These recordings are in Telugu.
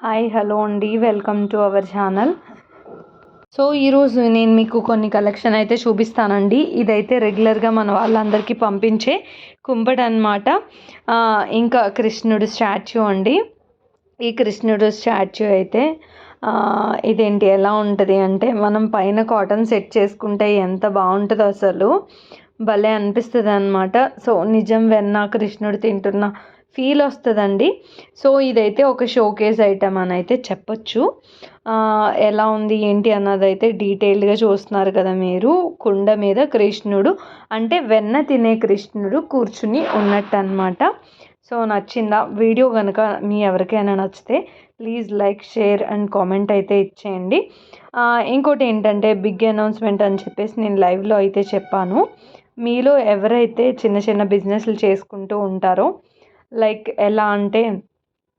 హాయ్ హలో అండి. Welcome to our channel. So ఈరోజు నేను మీకు కొన్ని కలెక్షన్ అయితే చూపిస్తానండి. ఇదైతే రెగ్యులర్గా మన వాళ్ళందరికీ పంపించే కుంబడ్ అనమాట ఇంకా కృష్ణుడు స్టాచ్యూ అండి. ఈ కృష్ణుడు స్టాచ్యూ అయితే ఇదేంటి ఎలా ఉంటుంది అంటే మనం పైన కాటన్ సెట్ చేసుకుంటే ఎంత బాగుంటుందో అసలు. భలే అనిపిస్తుంది అనమాట సో నిజం వెన్న కృష్ణుడు తింటున్న ఫీల్ వస్తుందండి. సో ఇదైతే ఒక షోకేస్ ఐటమ్ అని అయితే చెప్పచ్చు ఎలా ఉంది ఏంటి అన్నది అయితే డీటెయిల్డ్గా చూస్తున్నారు కదా మీరు. కుండ మీద కృష్ణుడు అంటే వెన్న తినే కృష్ణుడు కూర్చుని ఉన్నట్టు అనమాట సో నచ్చిందా? వీడియో కనుక మీ ఎవరికైనా నచ్చితే please like share and comment అయితే ఇచ్చేయండి. ఇంకోటి ఏంటంటే బిగ్ అనౌన్స్మెంట్ అని చెప్పేసి నేను లైవ్లో అయితే చెప్పాను. మీలో ఎవరైతే చిన్న చిన్న బిజినెస్లు చేసుకుంటూ ఉంటారో లైక్ ఎలా అంటే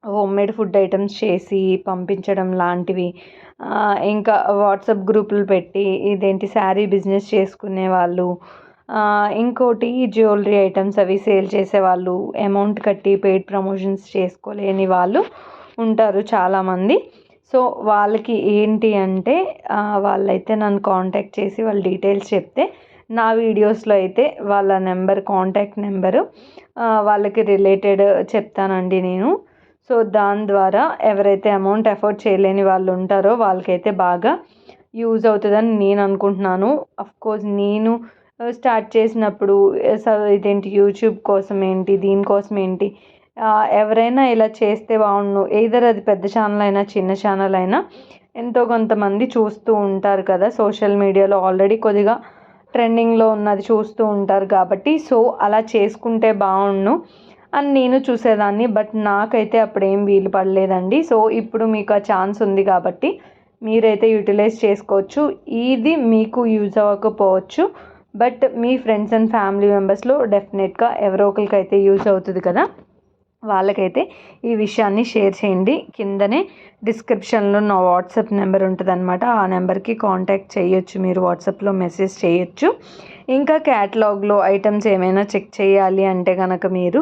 హోమ్ మేడ్ ఫుడ్ ఐటమ్స్ చేసి పంపించడం లాంటివి. ఇంకా వాట్సాప్ గ్రూపులు పెట్టి ఇదేంటి శారీ బిజినెస్ చేసుకునే వాళ్ళు. ఇంకోటి జ్యువెలరీ ఐటమ్స్ అవి సేల్ చేసేవాళ్ళు అమౌంట్ కట్టి పెయిడ్ ప్రమోషన్స్ చేసుకోలేని వాళ్ళు ఉంటారు చాలామంది. సో వాళ్ళకి ఏంటి అంటే వాళ్ళైతే నన్ను కాంటాక్ట్ చేసి వాళ్ళ డీటెయిల్స్ చెప్తే నా వీడియోస్లో అయితే వాళ్ళ నెంబర్ కాంటాక్ట్ నెంబరు వాళ్ళకి రిలేటెడ్ చెప్తానండి నేను. సో దాని ద్వారా ఎవరైతే అమౌంట్ ఎఫోర్డ్ చేయలేని వాళ్ళు ఉంటారో వాళ్ళకైతే బాగా యూజ్ అవుతుందని నేను అనుకుంటున్నాను. కోర్స్ నేను స్టార్ట్ చేసినప్పుడు ఇదేంటి యూట్యూబ్ కోసం ఏంటి దీనికోసం ఏంటి ఎవరైనా ఇలా చేస్తే బాగుండు ఏదర్ అది పెద్ద ఛానల్ అయినా చిన్న ఛానల్ అయినా ఎంతో కొంతమంది చూస్తూ ఉంటారు కదా సోషల్ మీడియాలో ఆల్రెడీ కొద్దిగా ట్రెండింగ్లో ఉన్నది చూస్తూ ఉంటారు కాబట్టి సో అలా చేసుకుంటే బాగుండు అని నేను చూసేదాన్ని. బట్ నాకైతే అప్పుడు ఏం వీలు పడలేదండి. సో ఇప్పుడు మీకు ఆ ఛాన్స్ ఉంది కాబట్టి మీరైతే యూటిలైజ్ చేసుకోవచ్చు. ఇది మీకు యూజ్ అవ్వకపోవచ్చు. బట్ మీ ఫ్రెండ్స్ అండ్ ఫ్యామిలీ మెంబర్స్లో డెఫినెట్గా ఎవరో ఒకరికి అయితే యూజ్ అవుతుంది కదా. వాళ్ళకైతే ఈ విషయాన్ని షేర్ చేయండి. కిందనే డిస్క్రిప్షన్లో నా వాట్సాప్ నెంబర్ ఉంటుంది అనమాట ఆ నెంబర్కి కాంటాక్ట్ చేయొచ్చు. మీరు వాట్సాప్లో మెసేజ్ చేయొచ్చు. ఇంకా క్యాటలాగ్లో ఐటమ్స్ ఏమైనా చెక్ చేయాలి అంటే కనుక మీరు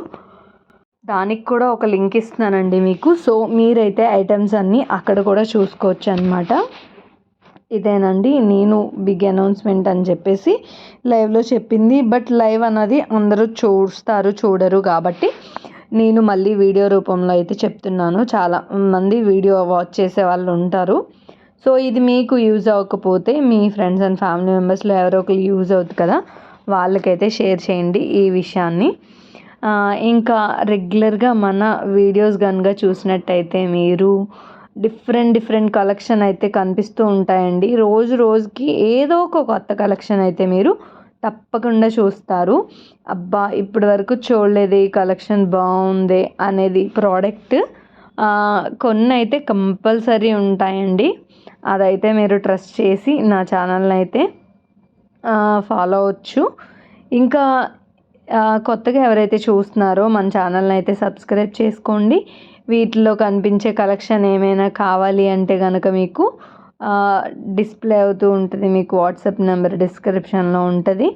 దానికి కూడా ఒక లింక్ ఇస్తున్నానండి మీకు. సో మీరైతే ఐటమ్స్ అన్నీ అక్కడ కూడా చూసుకోవచ్చు అనమాట ఇదేనండి. నేను బిగ్ అనౌన్స్మెంట్ అని చెప్పేసి లైవ్లో చెప్పింది. బట్ లైవ్ అన్నది అందరూ చూస్తారు చూడరు కాబట్టి నేను మళ్ళీ వీడియో రూపంలో అయితే చెప్తున్నాను. చాలా మంది వీడియో వాచ్ చేసే వాళ్ళు ఉంటారు. సో ఇది మీకు యూజ్ అవ్వకపోతే మీ ఫ్రెండ్స్ అండ్ ఫ్యామిలీ మెంబర్స్లో ఎవరో ఒకరు యూజ్ అవుతుంది కదా? వాళ్ళకైతే షేర్ చేయండి ఈ విషయాన్ని. ఇంకా రెగ్యులర్గా మన వీడియోస్ కనుక చూసినట్టయితే మీరు డిఫరెంట్ డిఫరెంట్ కలెక్షన్ అయితే కనిపిస్తూ ఉంటాయండి. రోజు రోజుకి ఏదో ఒక కొత్త కలెక్షన్ అయితే మీరు తప్పకుండా చూస్తారు. అబ్బా ఇప్పటి వరకు చూడలేదు ఈ కలెక్షన్ బాగుంది అనేది ప్రోడక్ట్. కొన్ని అయితే కంపల్సరీ ఉంటాయండి. అదైతే మీరు ట్రస్ట్ చేసి నా ఛానల్ని అయితే ఫాలో అవ్వచ్చు. ఇంకా కొత్తగా ఎవరైతే చూస్తున్నారో మన ఛానల్ని అయితే సబ్స్క్రైబ్ చేసుకోండి. వీటిలో కనిపించే కలెక్షన్ ఏమైనా కావాలి అంటే కనుక మీకు డిస్ప్లే అవుతూ ఉంటుంది. మీకు వాట్సాప్ నెంబర్ డిస్క్రిప్షన్లో ఉంటుంది.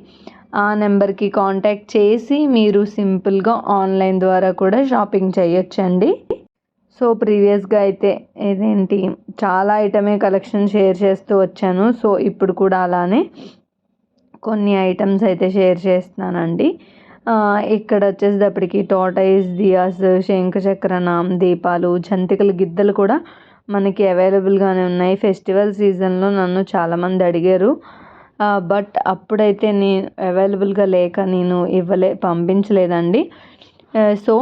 ఆ నెంబర్కి కాంటాక్ట్ చేసి మీరు సింపుల్గా ఆన్లైన్ ద్వారా కూడా షాపింగ్ చేయొచ్చండి సో ప్రీవియస్గా అయితే ఇదేంటి చాలా ఐటమే కలెక్షన్ షేర్ చేస్తూ వచ్చాను. సో ఇప్పుడు కూడా అలానే కొన్ని ఐటమ్స్ అయితే షేర్ చేస్తున్నానండి. ఇక్కడ వచ్చేసేటప్పటికి టోటైస్ దియాస్ శంఖచక్రనాం దీపాలు జంతికల గిద్దలు కూడా మనకి అవైలబుల్గానే ఉన్నాయి. ఫెస్టివల్ సీజన్లో నన్ను చాలామంది అడిగారు. బట్ అప్పుడైతే నేను అవైలబుల్గా లేక నేను ఇవ్వలే పంపించలేదండి. సో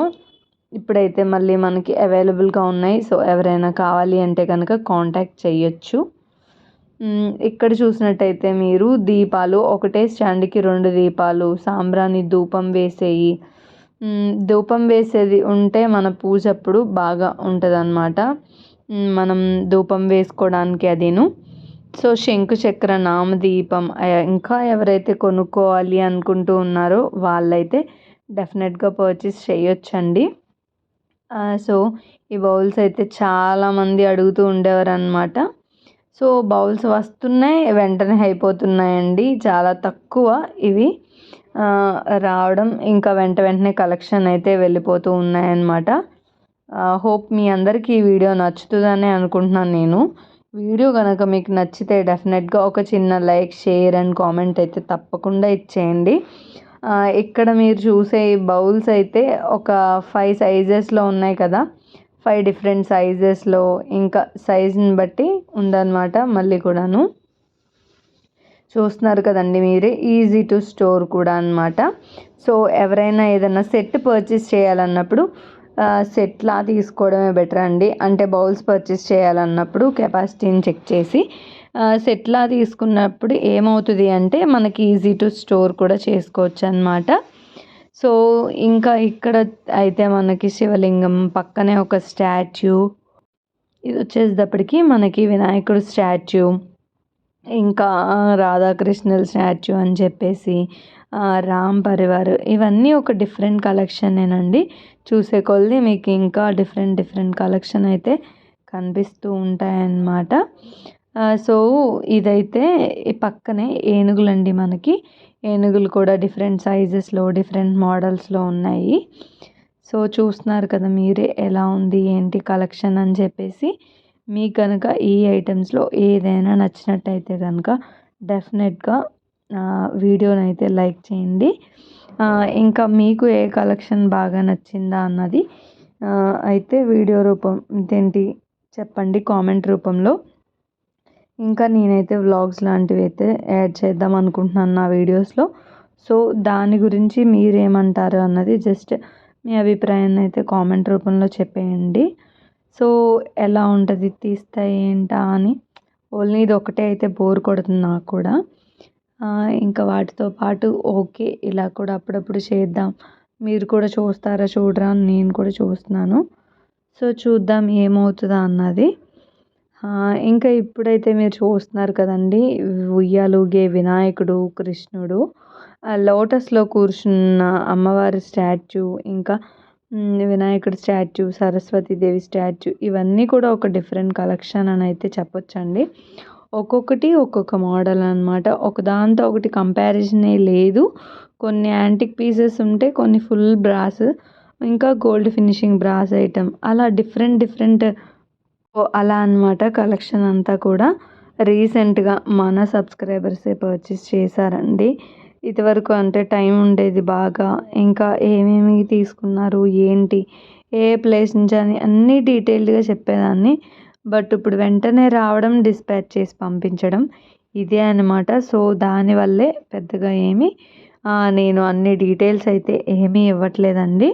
ఇప్పుడైతే మళ్ళీ మనకి అవైలబుల్గా ఉన్నాయి. సో ఎవరైనా కావాలి అంటే కనుక కాంటాక్ట్ చేయొచ్చు ఇక్కడ చూసినట్టయితే మీరు దీపాలు ఒకటే స్టాండ్కి రెండు దీపాలు సాంబ్రాణి ధూపం వేసేయి. ధూపం వేసేది ఉంటే మన పూజ అప్పుడు బాగా ఉంటుంది మనం ధూపం వేసుకోవడానికి అదిను. సో శంకు చక్ర నామదీపం ఇంకా ఎవరైతే కొనుక్కోవాలి అనుకుంటూ ఉన్నారో వాళ్ళైతే డెఫినెట్గా పర్చేస్ చేయొచ్చండి. సో ఈ బౌల్స్ అయితే చాలామంది అడుగుతూ ఉండేవారు అనమాట సో బౌల్స్ వస్తున్నాయి వెంటనే అయిపోతున్నాయండి. చాలా తక్కువ ఇవి. రావడం ఇంకా వెంట వెంటనే కలెక్షన్ అయితే వెళ్ళిపోతూ ఉన్నాయన్నమాట. హోప్ మీ అందరికీ ఈ వీడియో నచ్చుతుందని అనుకుంటున్నాను నేను. వీడియో కనుక మీకు నచ్చితే డెఫినెట్గా ఒక చిన్న లైక్ షేర్ అండ్ కామెంట్ అయితే తప్పకుండా ఇచ్చేయండి. ఇక్కడ మీరు చూసే బౌల్స్ అయితే ఒక ఫైవ్ సైజెస్లో ఉన్నాయి కదా. ఫైవ్ డిఫరెంట్ సైజెస్లో ఇంకా సైజుని బట్టి ఉందన్నమాట మళ్ళీ కూడాను. చూస్తున్నారు కదండి మీరే ఈజీ టు స్టోర్ కూడా అనమాట సో ఎవరైనా ఏదైనా సెట్ పర్చేస్ చేయాలన్నప్పుడు సెట్లా తీసుకోవడమే బెటర్ అండి. అంటే బౌల్స్ పర్చేస్ చేయాలన్నప్పుడు కెపాసిటీని చెక్ చేసి సెట్లా తీసుకున్నప్పుడు ఏమవుతుంది అంటే మనకి ఈజీ టు స్టోర్ కూడా చేసుకోవచ్చు అనమాట సో ఇంకా ఇక్కడ అయితే మనకి శివలింగం పక్కనే ఒక స్టాచ్యూ. ఇది వచ్చేటప్పటికి మనకి వినాయకుడు స్టాచ్యూ. ఇంకా రాధాకృష్ణుల స్టాచ్యూ అని చెప్పేసి రామ్ పరివార్ ఇవన్నీ ఒక డిఫరెంట్ కలెక్షనేనండి. చూసే కొలది మీకు ఇంకా డిఫరెంట్ డిఫరెంట్ కలెక్షన్ అయితే కనిపిస్తూ ఉంటాయన్నమాట. సో ఇదైతే పక్కనే ఏనుగులండి మనకి. ఏనుగులు కూడా డిఫరెంట్ సైజెస్లో డిఫరెంట్ మోడల్స్లో ఉన్నాయి. సో చూస్తున్నారు కదా మీరే ఎలా ఉంది ఏంటి కలెక్షన్ అని చెప్పేసి. మీకు కనుక ఈ ఐటమ్స్లో ఏదైనా నచ్చినట్టయితే కనుక డెఫినెట్గా వీడియోని అయితే లైక్ చేయండి. ఇంకా మీకు ఏ కలెక్షన్ బాగా నచ్చిందా అన్నది అయితే వీడియో రూపం ఇదేంటి చెప్పండి కామెంట్ రూపంలో. ఇంకా నేనైతే వ్లాగ్స్ లాంటివి అయితే యాడ్ చేద్దాం అనుకుంటున్నాను నా వీడియోస్లో. సో దాని గురించి మీరేమంటారు అన్నది జస్ట్ మీ అభిప్రాయాన్ని అయితే కామెంట్ రూపంలో చెప్పేయండి. సో ఎలా ఉంటుంది? తీస్తా ఏంటా అని. ఓన్లీ ఇది ఒకటే అయితే బోర్ కొడుతుంది నాకు కూడా. ఇంకా వాటితో పాటు ఓకే ఇలా కూడా అప్పుడప్పుడు చేద్దాం. మీరు కూడా చూస్తారా? చూడరా? అని నేను కూడా చూస్తున్నాను. సో చూద్దాం ఏమవుతుందా అన్నది. ఇంకా ఇప్పుడైతే మీరు చూస్తున్నారు కదండి ఉయ్యాలుగే వినాయకుడు కృష్ణుడు. లోటస్లో కూర్చున్న అమ్మవారి స్టాచ్యూ ఇంకా వినాయకుడి స్టాచ్యూ సరస్వతీదేవి స్టాచ్యూ ఇవన్నీ కూడా ఒక డిఫరెంట్ కలెక్షన్ అని అయితే చెప్పొచ్చండి. ఒక్కొక్కటి ఒక్కొక్క మోడల్ అనమాట ఒకదాంతో ఒకటి కంపారిజనే లేదు. కొన్ని యాంటిక్ పీసెస్ ఉంటే కొన్ని ఫుల్ బ్రాస్ ఇంకా గోల్డ్ ఫినిషింగ్ బ్రాస్ ఐటమ్. అలా డిఫరెంట్ డిఫరెంట్ అలా అనమాట కలెక్షన్ అంతా కూడా. రీసెంట్గా మన సబ్స్క్రైబర్సే పర్చేస్ చేశారండి. ఇదివరకు అంటే టైం ఉండేది బాగా. ఇంకా ఏమేమి తీసుకున్నారు ఏంటి ఏ ప్లేస్ నుంచి అని అన్నీ డీటెయిల్డ్గా చెప్పేదాన్ని. బట్ ఇప్పుడు వెంటనే రావడం డిస్పాచ్ చేసి పంపించడం ఇదే అనమాట సో దానివల్లే పెద్దగా ఏమి నేను అన్ని డీటెయిల్స్ అయితే ఏమీ ఇవ్వట్లేదండి.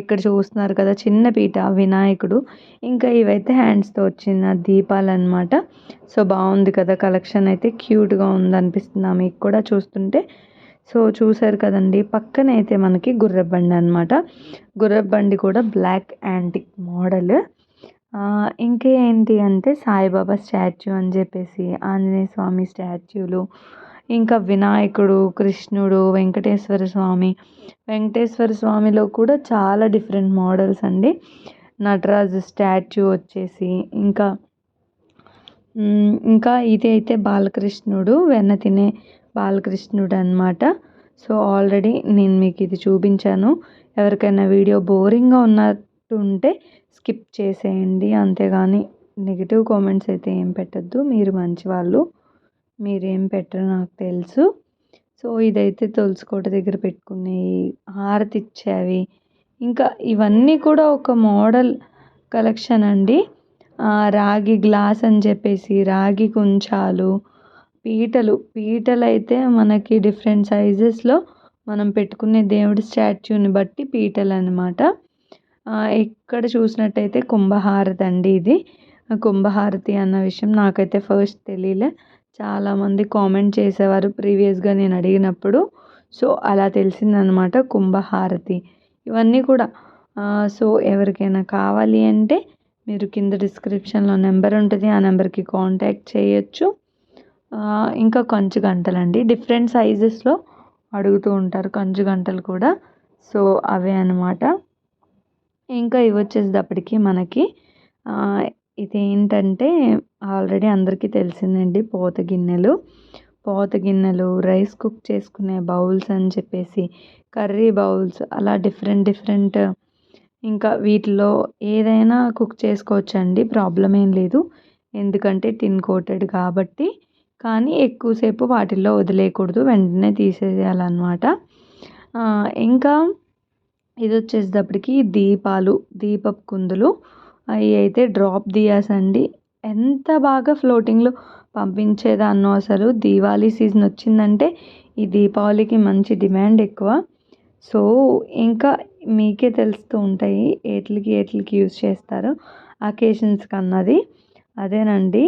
ఇక్కడ చూస్తున్నారు కదా చిన్న పీట వినాయకుడు. ఇంకా ఇవైతే హ్యాండ్స్తో వచ్చిన దీపాలు అనమాట సో బాగుంది కదా కలెక్షన్ అయితే క్యూట్గా ఉందనిపిస్తుంది మీకు కూడా చూస్తుంటే. సో చూసారు కదండి పక్కన అయితే మనకి గుర్రబండి అనమాట గుర్రబండి కూడా బ్లాక్ యాంటిక్ మోడల్ ఇంకేంటి అంటే సాయిబాబా స్టాచ్యూ అని చెప్పేసి ఆంజనేయ స్వామి స్టాచ్యూలు ఇంకా వినాయకుడు కృష్ణుడు వెంకటేశ్వర స్వామి. వెంకటేశ్వర స్వామిలో కూడా చాలా డిఫరెంట్ మోడల్స్ అండి. నటరాజు స్టాచ్యూ వచ్చేసి ఇంకా ఇంకా ఇదైతే అయితే బాలకృష్ణుడు వెన్న తినే బాలకృష్ణుడు అనమాట సో ఆల్రెడీ నేను మీకు ఇది చూపించాను. ఎవరికైనా వీడియో బోరింగ్గా ఉన్నట్టు ఉంటే స్కిప్ చేసేయండి. అంతేగాని నెగిటివ్ కామెంట్స్ అయితే ఏం పెట్టద్దు. మీరు మంచి వాళ్ళు మీరేం పెట్టరు నాకు తెలుసు. సో ఇదైతే తులసికోట దగ్గర పెట్టుకునేవి హారతి ఇచ్చేవి. ఇంకా ఇవన్నీ కూడా ఒక మోడల్ కలెక్షన్ అండి. రాగి గ్లాస్ అని చెప్పేసి రాగి కుంచాలు పీటలు. పీటలు అయితే మనకి డిఫరెంట్ సైజెస్లో మనం పెట్టుకునే దేవుడి స్టాచ్యూని బట్టి పీటలు అనమాట ఇక్కడ చూసినట్టయితే కుంభహారతి అండి ఇది. కుంభహారతి అన్న విషయం నాకైతే ఫస్ట్ తెలియలే. చాలామంది కామెంట్ చేసేవారు ప్రీవియస్గా నేను అడిగినప్పుడు. సో అలా తెలిసిందనమాట కుంభహారతి. ఇవన్నీ కూడా సో ఎవరికైనా కావాలి అంటే మీరు కింద డిస్క్రిప్షన్లో నెంబర్ ఉంటుంది. ఆ నెంబర్కి కాంటాక్ట్ చేయొచ్చు. ఇంకా కంచు గంటలండి డిఫరెంట్ సైజెస్లో అడుగుతూ ఉంటారు కంచు గంటలు కూడా. సో అవే అనమాట ఇంకా ఇవి వచ్చేసేటప్పటికి మనకి ఇదేంటంటే ఆల్రెడీ అందరికీ తెలిసిందండి పోత గిన్నెలు. పోత గిన్నెలు రైస్ కుక్ చేసుకునే బౌల్స్ అని చెప్పేసి కర్రీ బౌల్స్ అలా డిఫరెంట్ డిఫరెంట్ ఇంకా వీటిలో ఏదైనా కుక్ చేసుకోవచ్చండి ప్రాబ్లం ఏం లేదు. ఎందుకంటే టిన్ కోటెడ్ కాబట్టి కానీ ఎక్కువసేపు వాటిల్లో వదిలేయకూడదు వెంటనే తీసేయాలన్నమాట. ఇంకా ఇది వచ్చేసేటప్పటికి దీపాలు దీపపు కుందులు అవి అయితే డ్రాప్ దియాస్ అండి. ఎంత బాగా ఫ్లోటింగ్లో పంపించేదాన్నో అసలు దీవాళీ సీజన్ వచ్చిందంటే ఈ దీపావళికి మంచి డిమాండ్ ఎక్కువ. సో ఇంకా మీకే తెలుస్తూ ఉంటాయి ఏట్లకి ఏట్లకి యూజ్ చేస్తారు అకేషన్స్కి అన్నది అదేనండి.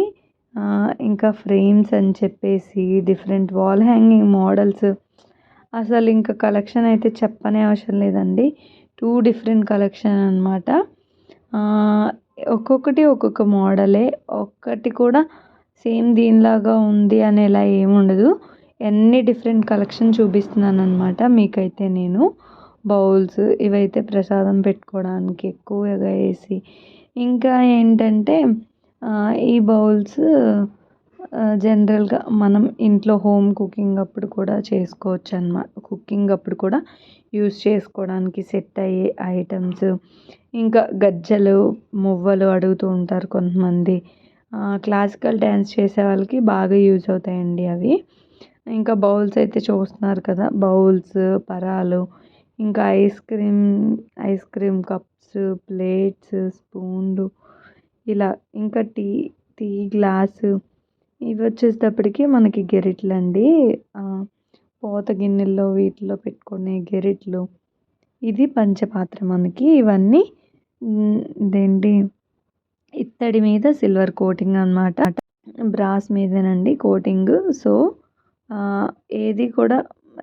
ఇంకా ఫ్రేమ్స్ అని చెప్పేసి డిఫరెంట్ వాల్ హ్యాంగింగ్ మోడల్స్. అసలు ఇంకా కలెక్షన్ అయితే చెప్పనే అవసరం లేదండి. టూ డిఫరెంట్ కలెక్షన్ అనమాట ఒక్కొక్కటి ఒక్కొక్క మోడలే. ఒక్కటి కూడా సేమ్ దీనిలాగా ఉంది అనేలా ఏమి ఉండదు. అన్ని డిఫరెంట్ కలెక్షన్ చూపిస్తున్నాను అనమాట మీకైతే నేను. బౌల్స్ ఇవైతే ప్రసాదం పెట్టుకోవడానికి ఎక్కువగా వేసి. ఇంకా ఏంటంటే ఈ బౌల్స్ జనరల్గా మనం ఇంట్లో హోమ్ కుకింగ్ అప్పుడు కూడా చేసుకోవచ్చు అన్నమాట కుకింగ్ అప్పుడు కూడా యూస్ చేసుకోవడానికి సెట్ అయ్యే ఐటమ్స్ ఇంకా గజ్జలు మువ్వలు అడుగుతూ ఉంటారు కొంతమంది. క్లాసికల్ డ్యాన్స్ చేసే వాళ్ళకి బాగా యూజ్ అవుతాయండి అవి. ఇంకా బౌల్స్ అయితే చూస్తున్నారు కదా బౌల్స్ పరాలు ఇంకా ice cream ice cream cups plates స్పూన్లు ఇలా. ఇంకా టీ టీ గ్లాసు ఇవి వచ్చేటప్పటికి మనకి గెరిట్లు అండి. పోత గిన్నెల్లో వీటిలో పెట్టుకునే గెరిట్లు. ఇది పంచపాత్ర మనకి. ఇవన్నీ ఇదేంటి? ఇత్తడి మీద సిల్వర్ కోటింగ్ అనమాట బ్రాస్ మీదేనండి కోటింగ్. సో ఏది కూడా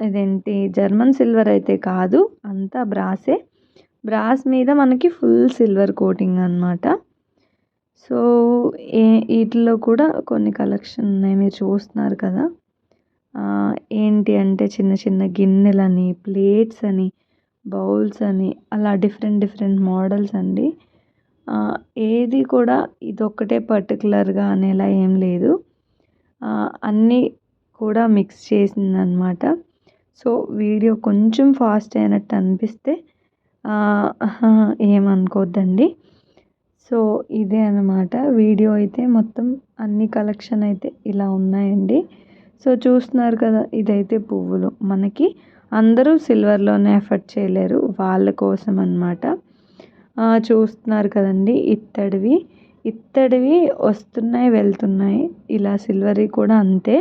ఇదేంటి? జర్మన్ సిల్వర్ అయితే కాదు. అంతా బ్రాసే. బ్రాస్ మీద మనకి ఫుల్ సిల్వర్ కోటింగ్ అనమాట సో ఏ వీటిలో కూడా కొన్ని కలెక్షన్ ఉన్నాయి మీరు చూస్తున్నారు కదా. ఏంటి అంటే చిన్న చిన్న గిన్నెలని ప్లేట్స్ అని బౌల్స్ అని అలా డిఫరెంట్ డిఫరెంట్ మోడల్స్ అండి. ఏది కూడా ఇదొక్కటే పర్టికులర్గా అనేలా ఏం లేదు. అన్నీ కూడా మిక్స్ చేసిందనమాట. సో వీడియో కొంచెం ఫాస్ట్ అయినట్టు అనిపిస్తే ఏమనుకోవద్దండి సో ఇదే అనమాట వీడియో అయితే మొత్తం అన్ని కలెక్షన్ అయితే ఇలా ఉన్నాయండి. సో చూస్తున్నారు కదా ఇదైతే పువ్వులు. మనకి అందరూ సిల్వర్లోనే ఎఫర్ట్ చేయలేరు వాళ్ళ కోసం అనమాట చూస్తున్నారు కదండి ఇత్తడివి. ఇత్తడివి వస్తున్నాయి వెళ్తున్నాయి. ఇలా సిల్వర్వి కూడా అంతే.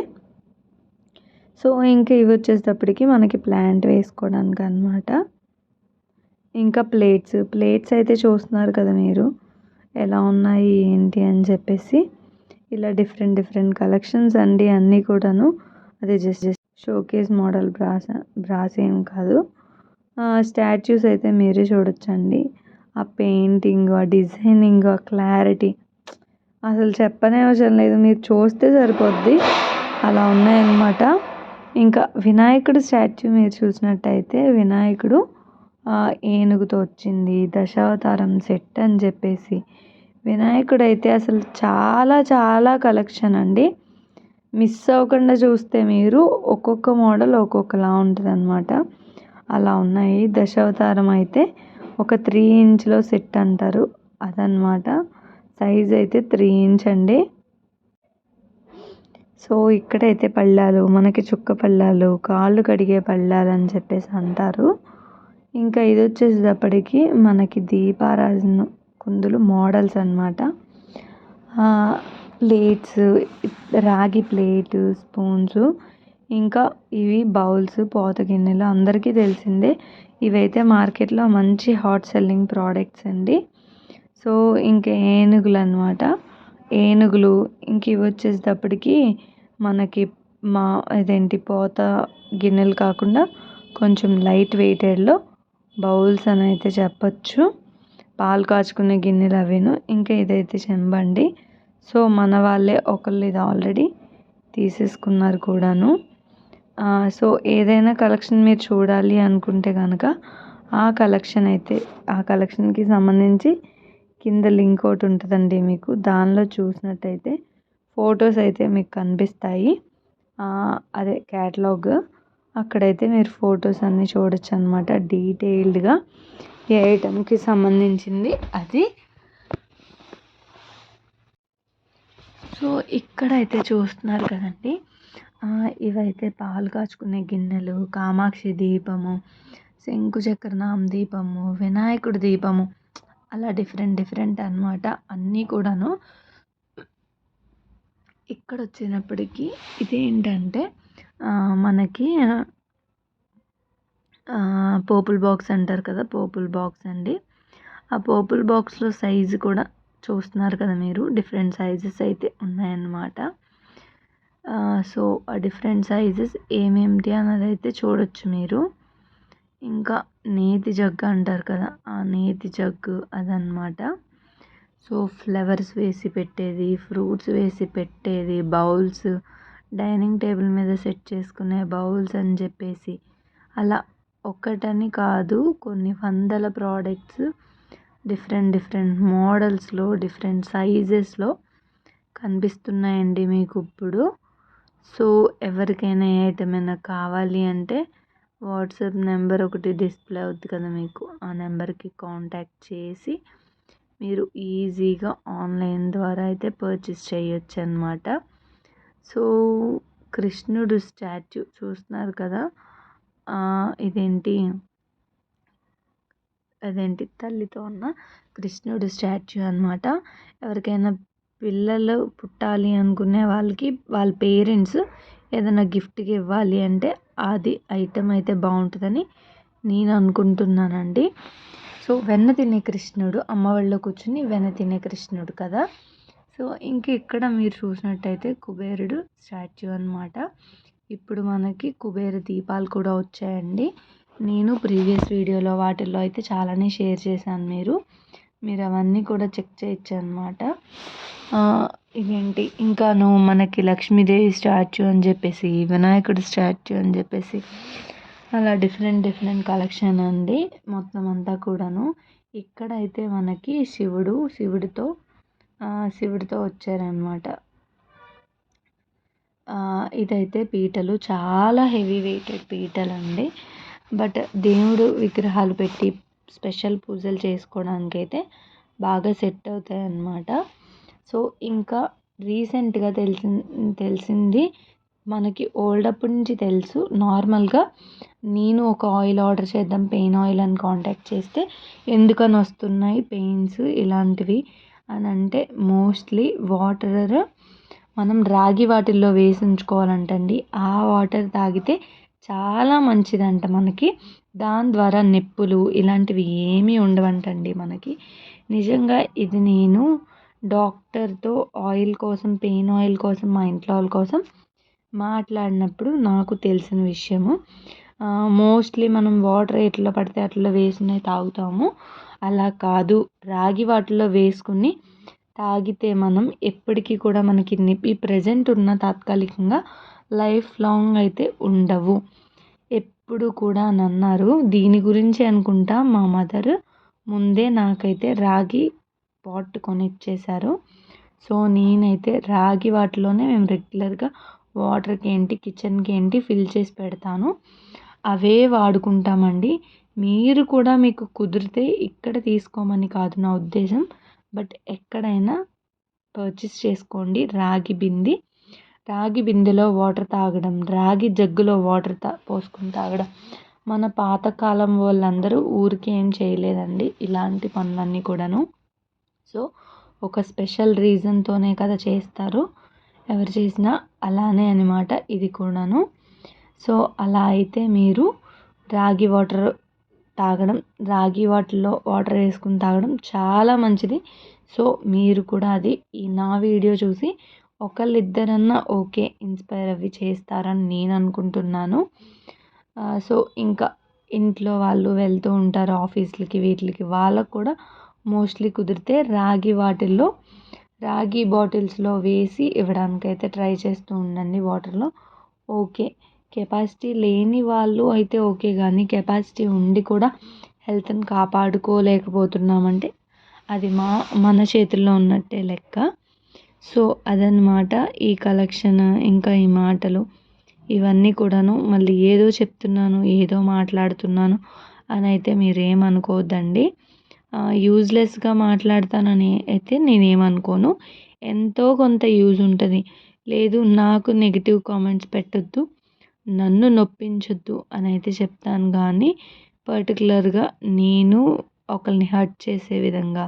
సో ఇంకా ఇవి వచ్చేటప్పటికి మనకి ప్లాంట్ వేసుకోవడానికి అనమాట ఇంకా ప్లేట్స్. ప్లేట్స్ అయితే చూస్తున్నారు కదా మీరు. ఎలా ఉన్నాయి ఏంటి అని చెప్పేసి ఇలా డిఫరెంట్ డిఫరెంట్ కలెక్షన్స్ అండి అన్నీ కూడాను. అది just just showcase model brass brass ఏం కాదు. స్టాచ్యూస్ అయితే మీరే చూడొచ్చండి. ఆ పెయింటింగ్ ఆ డిజైనింగ్ ఆ క్లారిటీ అసలు చెప్పనే అవసరం లేదు మీరు చూస్తే సరిపోద్ది. అలా ఉన్నాయన్నమాట. ఇంకా వినాయకుడు స్టాచ్యూ మీరు చూసినట్టయితే వినాయకుడు ఏనుగుతో వచ్చింది దశావతారం సెట్ అని చెప్పేసి. వినాయకుడు అయితే అసలు చాలా చాలా కలెక్షన్ అండి. మిస్ అవ్వకుండా చూస్తే మీరు ఒక్కొక్క మోడల్ ఒక్కొక్కలా ఉంటుంది అనమాట అలా ఉన్నాయి. దశావతారం అయితే ఒక త్రీ ఇంచ్లో సెట్ అంటారు. అదనమాట సైజ్ అయితే త్రీ ఇంచ్ అండి. సో ఇక్కడైతే పళ్ళాలు మనకి చుక్క పళ్ళాలు కాళ్ళు కడిగే పళ్ళాలు అని చెప్పేసి అంటారు. ఇంకా ఇది వచ్చేసేటప్పటికి మనకి దీపారాజన కుందులు మోడల్స్ అనమాట ప్లేట్స్ రాగి ప్లేటు స్పూన్స్ ఇంకా ఇవి బౌల్స్ పోత గిన్నెలు అందరికీ తెలిసిందే. ఇవైతే మార్కెట్లో మంచి హాట్ సెల్లింగ్ ప్రోడక్ట్స్ అండి. సో ఇంకా ఏనుగులు అనమాట ఏనుగులు ఇంక ఇవి వచ్చేసేటప్పటికి మనకి మా ఇదేంటి పోత గిన్నెలు కాకుండా కొంచెం లైట్ వెయిటెడ్లో బౌల్స్ అని అయితే చెప్పచ్చు. పాలు కాచుకునే గిన్నెలు అవిను. ఇంకా ఇదైతే చెంబండి సో మన వాళ్ళే ఒకళ్ళు ఇది ఆల్రెడీ తీసేసుకున్నారు కూడాను. సో ఏదైనా కలెక్షన్ మీరు చూడాలి అనుకుంటే కనుక ఆ కలెక్షన్ అయితే ఆ కలెక్షన్కి సంబంధించి కింద లింక్ ఒకటి ఉంటుందండి మీకు. దానిలో చూసినట్టయితే ఫొటోస్ అయితే మీకు కనిపిస్తాయి. అదే క్యాటలాగ్. అక్కడైతే మీరు ఫొటోస్ అన్నీ చూడొచ్చు అనమాట డీటెయిల్డ్గా. ఏ ఐటెంకి సంబంధించింది. అది సో ఇక్కడైతే చూస్తున్నారు కదండి. ఇవైతే పాలు కాచుకునే గిన్నెలు కామాక్షి దీపము శంకు చక్రనామ దీపము వినాయకుడి దీపము అలా డిఫరెంట్ డిఫరెంట్ అనమాట అన్నీ కూడాను ఇక్కడ వచ్చినప్పటికీ ఇదేంటంటే మనకి పోపుల్ బాక్స్ అంటారు కదా పోపుల్ బాక్స్ అండి. ఆ పోపుల్ బాక్స్లో సైజు కూడా చూస్తున్నారు కదా మీరు డిఫరెంట్ సైజెస్ అయితే ఉన్నాయన్నమాట. సో ఆ డిఫరెంట్ సైజెస్ ఏమేమిటి అన్నది అయితే చూడొచ్చు మీరు. ఇంకా నేతి జగ్గు అంటారు కదా ఆ నేతి జగ్గు అదనమాట సో ఫ్లవర్స్ వేసి పెట్టేది ఫ్రూట్స్ వేసి పెట్టేది బౌల్స్ డైనింగ్ టేబుల్ మీద సెట్ చేసుకునే బౌల్స్ అని చెప్పేసి అలా ఒక్కటని కాదు కొన్ని వందల ప్రోడక్ట్స్ డిఫరెంట్ డిఫరెంట్ మోడల్స్లో డిఫరెంట్ సైజెస్లో కనిపిస్తున్నాయండి మీకు ఇప్పుడు సో ఎవరికైనా ఏ ఐటమ్ అయినా కావాలి అంటే వాట్సాప్ నెంబర్ ఒకటి డిస్ప్లే అవుతుంది కదా మీకు. ఆ నెంబర్కి కాంటాక్ట్ చేసి మీరు ఈజీగా ఆన్లైన్ ద్వారా అయితే పర్చేస్ చేయొచ్చు అనమాట సో కృష్ణుడు స్టాచ్యూ చూస్తున్నారు కదా? ఇదేంటి? అదేంటి? తల్లితో ఉన్న కృష్ణుడు స్టాచ్యూ అనమాట ఎవరికైనా పిల్లలు పుట్టాలి అనుకునే వాళ్ళకి వాళ్ళ పేరెంట్స్ ఏదైనా గిఫ్ట్గా ఇవ్వాలి అంటే అది ఐటెం అయితే బాగుంటుందని నేను అనుకుంటున్నానండి. సో వెన్న తినే కృష్ణుడు అమ్మ వాళ్ళలో కూర్చుని వెన్న తినే కృష్ణుడు కదా. సో ఇంక ఇక్కడ మీరు చూసినట్టయితే కుబేరుడు స్టాచ్యూ అనమాట ఇప్పుడు మనకి కుబేర దీపాలు కూడా వచ్చాయండి. నేను ప్రీవియస్ వీడియోలో వాటిల్లో అయితే చాలానే షేర్ చేశాను మీరు. మీరు అవన్నీ కూడా చెక్ చేయొచ్చు అనమాట ఇదేంటి? ఇంకాను మనకి లక్ష్మీదేవి స్టాచ్యూ అని చెప్పేసి వినాయకుడి స్టాచ్యూ అని చెప్పేసి అలా డిఫరెంట్ డిఫరెంట్ కలెక్షన్ అండి మొత్తం అంతా కూడాను. ఇక్కడైతే మనకి శివుడు శివుడితో శివుడితో వచ్చారనమాట ఇదైతే పీటలు. చాలా హెవీ వెయిటెడ్ పీటలు అండి బట్ దేవుడు విగ్రహాలు పెట్టి స్పెషల్ పూజలు చేసుకోవడానికి అయితే బాగా సెట్ అవుతాయి అన్నమాట సో ఇంకా రీసెంట్గా తెలిసి తెలిసింది మనకి ఓల్డ్ అప్పటి నుంచి తెలుసు. నార్మల్గా నేను ఒక ఆయిల్ ఆర్డర్ చేద్దాం పెయిన్ ఆయిల్ అని కాంటాక్ట్ చేస్తే ఎందుకని వస్తున్నాయి పెయిన్స్ ఇలాంటివి అని అంటే మోస్ట్లీ వాటర్ మనం రాగి వాటిల్లో వేసి ఉంచుకోవాలంటండి ఆ వాటర్ తాగితే చాలా మంచిదంట మనకి. దాని ద్వారా నొప్పులు ఇలాంటివి ఏమీ ఉండవంటండి మనకి. నిజంగా ఇది నేను డాక్టర్తో ఆయిల్ కోసం పెయిన్ ఆయిల్ కోసం మా ఇంట్లో వాళ్ళ కోసం మాట్లాడినప్పుడు నాకు తెలిసిన విషయము. మోస్ట్లీ మనం వాటర్ ఎట్లా పడితే అట్లా వేసినవి తాగుతాము. అలా కాదు. రాగి వాటిల్లో వేసుకుని తాగితే మనం ఎప్పటికీ కూడా మనకి ఈ ప్రజెంట్ ఉన్న తాత్కాలికంగా లైఫ్ లాంగ్ అయితే ఉండవు. ఎప్పుడు కూడా అని అన్నారు. దీని గురించి అనుకుంటా మా మదర్ ముందే నాకైతే రాగి పాట్ కొనిచ్చేశారు. సో నేనైతే రాగి వాటిలోనే మేము రెగ్యులర్గా వాటర్కి ఏంటి కిచెన్కి ఏంటి ఫిల్ చేసి పెడతాను. అవే వాడుకుంటామండి. మీరు కూడా మీకు కుదిరితే ఇక్కడ తీసుకోమని కాదు నా ఉద్దేశం. బట్ ఎక్కడైనా పర్చేస్ చేసుకోండి. రాగి బింది. రాగి బిందెలో వాటర్ తాగడం రాగి జగ్గులో వాటర్ తా పోసుకుని తాగడం. మన పాతకాలం వాళ్ళందరూ ఊరికే ఏం చేయలేదండి. ఇలాంటి పనులన్నీ కూడాను. సో ఒక స్పెషల్ రీజన్తోనే కదా చేస్తారు. ఎవరు చేసినా అలానే అనమాట ఇది కూడాను. సో అలా అయితే మీరు రాగి వాటర్ తాగడం రాగి వాటిల్లో వాటర్ వేసుకుని తాగడం చాలా మంచిది. సో మీరు కూడా అది ఈ నా వీడియో చూసి ఒకళ్ళిద్దరన్నా ఓకే ఇన్స్పైర్ అవి చేస్తారని నేను అనుకుంటున్నాను. సో ఇంకా ఇంట్లో వాళ్ళు వెళ్తూ ఉంటారు ఆఫీస్లకి వీటికి వాళ్ళకు కూడా మోస్ట్లీ కుదిరితే రాగి వాటిల్లో రాగి బాటిల్స్లో వేసి ఇవ్వడానికైతే ట్రై చేస్తూ ఉండండి వాటర్లో. ఓకే. కెపాసిటీ లేని వాళ్ళు అయితే ఓకే కానీ కెపాసిటీ ఉండి కూడా హెల్త్ని కాపాడుకోలేకపోతున్నామంటే అది మా మన చేతుల్లో ఉన్నట్టే లెక్క. సో అదనమాట ఈ కలెక్షన్ ఇంకా ఈ మాటలు. ఇవన్నీ కూడాను మళ్ళీ ఏదో చెప్తున్నాను ఏదో మాట్లాడుతున్నాను అని అయితే మీరేం అనుకోవద్దండి యూజ్లెస్గా మాట్లాడతానని అయితే నేనేమనుకోను. ఎంతో కొంత యూజ్ ఉంటుంది. లేదు నాకు నెగిటివ్ కామెంట్స్ పెట్టొద్దు. నన్ను నొప్పించొద్దు అని అయితే చెప్తాను కానీ పర్టికులర్గా నేను ఒకరిని హర్ట్ చేసే విధంగా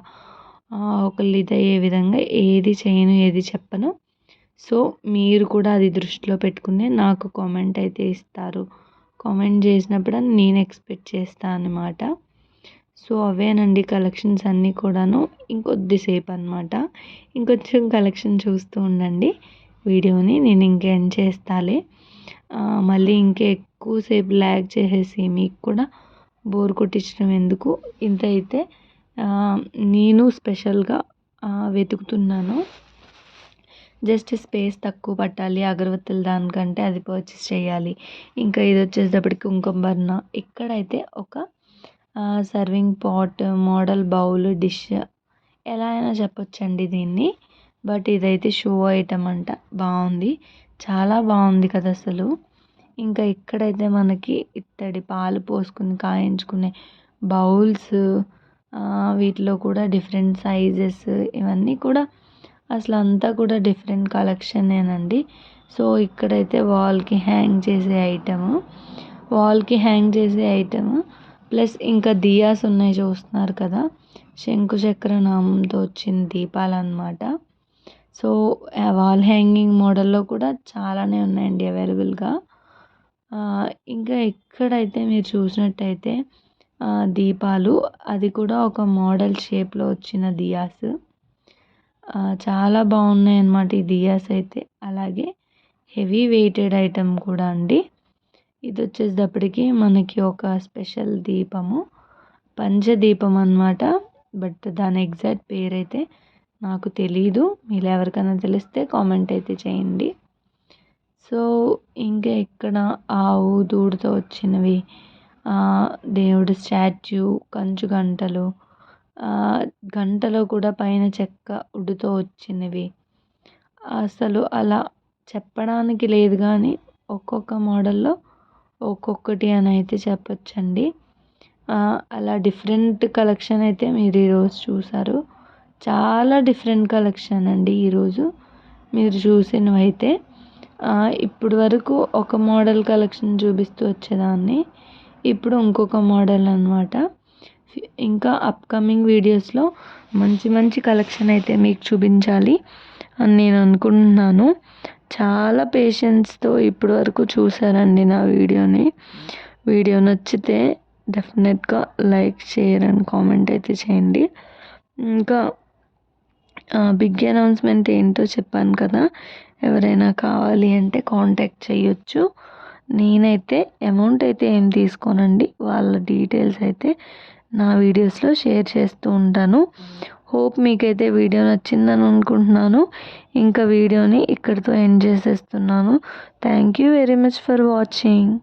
ఒకళ్ళు ఇదయ్యే విధంగా ఏది చేయను ఏది చెప్పను. సో మీరు కూడా అది దృష్టిలో పెట్టుకునే నాకు కామెంట్ అయితే ఇస్తారు. కామెంట్ చేసినప్పుడు నేను ఎక్స్పెక్ట్ చేస్తాను అన్నమాట. సో అవేనండి కలెక్షన్స్ అన్నీ కూడాను ఇంకొద్దిసేపు అనమాట ఇంకొంచెం కలెక్షన్ చూస్తూ ఉండండి. వీడియోని నేను ఇంకేం చేస్తాలే. మళ్ళీ ఇంకా ఎక్కువసేపు ల్యాగ్ చేసేసి మీకు కూడా బోర్ కొట్టించడం ఎందుకు? ఇంత అయితే నేను స్పెషల్గా వెతుకుతున్నాను. జస్ట్ స్పేస్ తక్కువ పట్టాలి అగరబత్తులు దానికంటే అది పర్చేస్ చేయాలి. ఇంకా ఇది వచ్చేటప్పటికి కుంకుమ బర్ణ. ఇక్కడైతే ఒక serving pot model bowl dish ఎలా అయినా చెప్పొచ్చండి దీన్ని. బట్ ఇదైతే షో ఐటమ్ అంట. బాగుంది. చాలా బాగుంది కదా అసలు. ఇంకా ఇక్కడైతే మనకి ఇత్తడి పాలు పోసుకుని కాయించుకునే బౌల్స్ వీటిలో కూడా డిఫరెంట్ సైజెస్ ఇవన్నీ కూడా అసలు అంతా కూడా డిఫరెంట్ కలెక్షనేనండి. సో ఇక్కడైతే వాల్కి హ్యాంగ్ చేసే ఐటము. వాల్కి హ్యాంగ్ చేసే ఐటమ్. ప్లస్ ఇంకా దియాస్ ఉన్నాయి చూస్తున్నారు కదా. శంకుచక్ర నామంతో వచ్చిన దీపాలు అనమాట సో వాల్ హ్యాంగింగ్ మోడల్లో కూడా చాలానే ఉన్నాయండి అవైలబుల్గా. ఇంకా ఎక్కడైతే మీరు చూసినట్టయితే దీపాలు అది కూడా ఒక మోడల్ షేప్లో వచ్చిన దియాస్. చాలా బాగున్నాయి అన్నమాట ఈ దియాస్ అయితే. అలాగే హెవీ వెయిటెడ్ ఐటమ్ కూడా అండి. ఇది వచ్చేటప్పటికి మనకి ఒక స్పెషల్ దీపము. పంచదీపం అనమాట బట్ దాని ఎగ్జాక్ట్ పేరైతే నాకు తెలీదు. మీరు ఎవరికైనా తెలిస్తే కామెంట్ అయితే చేయండి. సో ఇంకా ఇక్కడ ఆవు దూడతో వచ్చినవి దేవుడి స్టాచ్యూ కంచు గంటలు గంటలో కూడా పైన చెక్క ఉడుతో వచ్చినవి. అసలు అలా చెప్పడానికి లేదు కానీ ఒక్కొక్క మోడల్లో ఒక్కొక్కటి అని అయితే చెప్పొచ్చండి. అలా డిఫరెంట్ కలెక్షన్ అయితే మీరు ఈరోజు చూసారు. చాలా డిఫరెంట్ కలెక్షన్ అండి ఈరోజు. మీరు చూసినవైతే ఇప్పుడు వరకు ఒక మోడల్ కలెక్షన్ చూపిస్తూ వచ్చేదాన్ని. ఇప్పుడు ఇంకొక మోడల్ అనమాట ఇంకా అప్కమింగ్ వీడియోస్లో మంచి మంచి కలెక్షన్ అయితే మీకు చూపించాలి అని నేను అనుకుంటున్నాను. చాలా పేషెన్స్తో ఇప్పటి వరకు చూసారండి నా వీడియోని. వీడియో నచ్చితే డెఫినెట్గా లైక్ షేర్ అండ్ కామెంట్ అయితే చేయండి. ఇంకా బిగ్ అనౌన్స్మెంట్ ఏంటో చెప్పాను కదా. ఎవరైనా కావాలి అంటే కాంటాక్ట్ చేయొచ్చు. నేనైతే అమౌంట్ అయితే ఏం తీసుకోనండి. వాళ్ళ డీటెయిల్స్ అయితే నా వీడియోస్లో షేర్ చేస్తూ ఉంటాను. హోప్ మీకైతే వీడియో నచ్చిందని అనుకుంటున్నాను. ఇంకా వీడియోని ఇక్కడితో ఎండ్ చేసేస్తున్నాను. Thank you very much for watching